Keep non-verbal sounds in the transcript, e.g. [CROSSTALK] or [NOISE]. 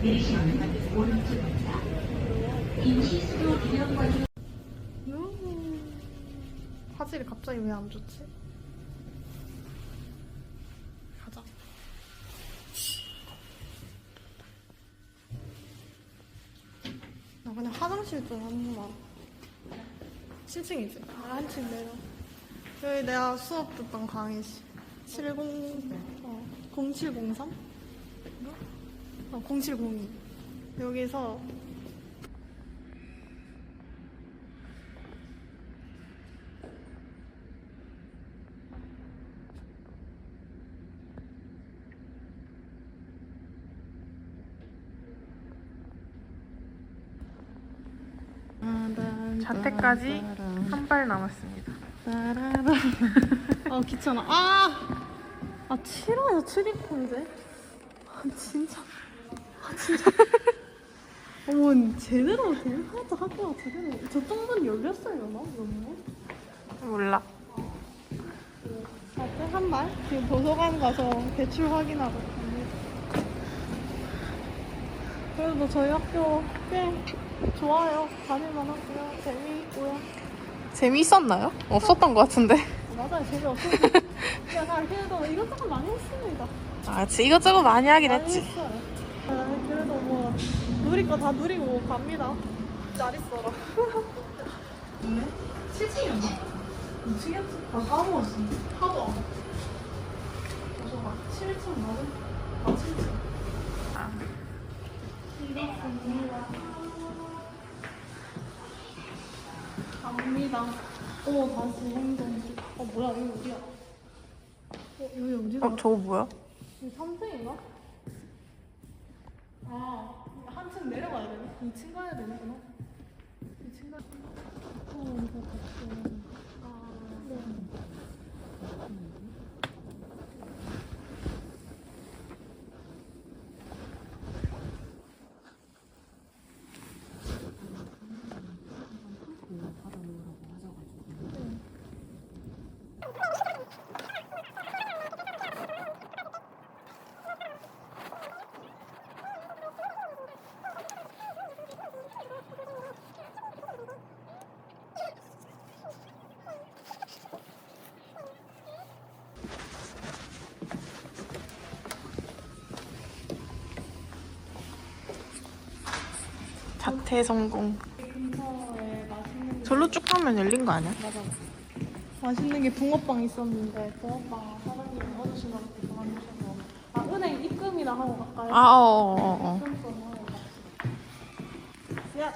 내리시면 오른쪽입니다. 임시 수도 비용관리 음. 화질이 갑자기 왜 안 좋지? 가자. 나 그냥 화장실 좀 한번. 7층이지? 아, 한층 내려. 여기 내가 수업 듣던 강의실. 70, 어, 0703? 어, 0702. 여기서 자퇴까지 한 발 남았습니다. 아 귀찮아. 아, 아 싫어요 트리콘데. 아 진짜. 아 진짜. 어머 제대로 된 하나도 학교가 제대로. 저 똥문 열렸어요 나 그러면? 몰라. 자퇴 한 발. 지금 도서관 가서 대출 확인하고. 갑니다. 그래도 저희 학교 꽤 좋아요. 다닐만 하고요. 재미있고요. 재미있었나요? 없었던 것 같은데. 맞아요 재미없어서 약간 [LAUGHS] 그래도 이것저것 많이 했습니다 아, 그치. 이것저것 많이 하긴 많이 했지. 했어요 아, 그래도 뭐 누릴 거 다 누리고 갑니다 잘 있어라 7층이었나? 2층이었지? 아 까먹었어 하도 안 도서관 7층 맞은? 아 7층 아. 갑니다 어 다시 행동 어 뭐야 여기 어디야 어 여기 어디야 어, 저거 뭐야? 여기 3층인가? 아, 한층 내려가야 되네? 2층 가야 되는구나. 자퇴 성공. 절로 쭉 가면 열린 거 아니야? 맞아. 맛있는 게 붕어빵 있었는데 붕어빵 사장님 넣어주시면 그만두셔서 아 은행 입금이나 하고 갈까요? 아 어어어. 어, 어, 어. 어. 야.